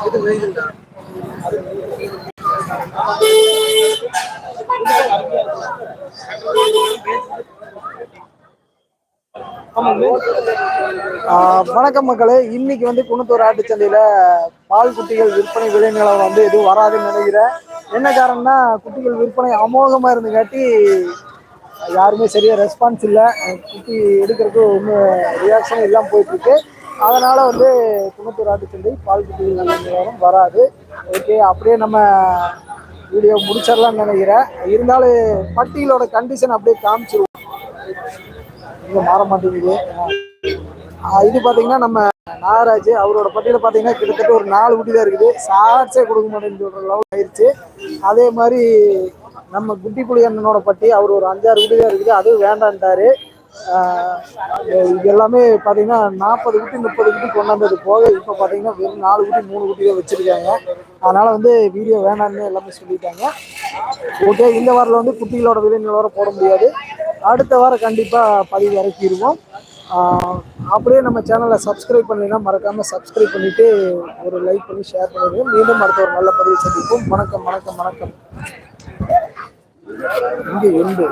வணக்கம் மக்களே. இன்னைக்கு வந்து குணத்தூர் ஆட்டுச்சந்தையில பால் குட்டிகள் விற்பனை விலை நிலவரம் வந்து எதுவும் வராதுன்னு நினைக்கிறேன். என்ன காரணம்னா குட்டிகள் விற்பனை அமோகமா இருந்துங்காட்டி யாருமே சரியா ரெஸ்பான்ஸ் இல்லை. குட்டி எடுக்கிறதுக்கு ஒன்றும் ரியாக்ஷன் இல்லாமல் போயிட்டு இருக்கு. அதனால வந்து குணத்தூர் ஆட்டுச்சந்தை பால் குட்டிகள் வராது. ஓகே அப்படியே நம்ம வீடியோ முடிச்சிடலாம்னு நினைக்கிறேன். இருந்தாலும் பட்டியலோட கண்டிஷன் அப்படியே காமிச்சிருவோம். இங்கே மாற மாட்டேங்குது. இது பார்த்தீங்கன்னா நம்ம நாகராஜ் அவரோட பட்டியல பார்த்தீங்கன்னா கிட்டத்தட்ட ஒரு நாலு குட்டி தான் இருக்குது. சார்ஸே கொடுக்க மாட்டேன்னு சொல்கிற லெவல் ஆயிடுச்சு அதே மாதிரி நம்ம குட்டி புலி அண்ணனோட பட்டி அவர் ஒரு அஞ்சாறு குட்டி தான் இருக்குது. அதுவும் வேண்டான்ட்டாரு. இது எல்லாமே பார்த்தீங்கன்னா நாற்பது குட்டி முப்பது குட்டி கொண்டாந்தது போக இப்போ பார்த்தீங்கன்னா வெறும் நாலு குட்டி மூணு குட்டி தான் அதனால் வந்து வீடியோ வேணாம்னு எல்லாமே சொல்லிட்டாங்க. ஓகே இந்த வாரில் வந்து குட்டிகளோட விலை நிலவரம் போட முடியாது. அடுத்த வாரம் கண்டிப்பாக பதிவு இறக்கிடுவோம். அப்படியே நம்ம சேனலை சப்ஸ்கிரைப் பண்ணினா மறக்காமல் சப்ஸ்கிரைப் பண்ணிவிட்டு ஒரு லைக் பண்ணி ஷேர் பண்ணிடுங்க. மீண்டும் அடுத்த ஒரு நல்ல பதிவு சந்திப்போம். வணக்கம் வணக்கம் வணக்கம். இங்கே எண்டு.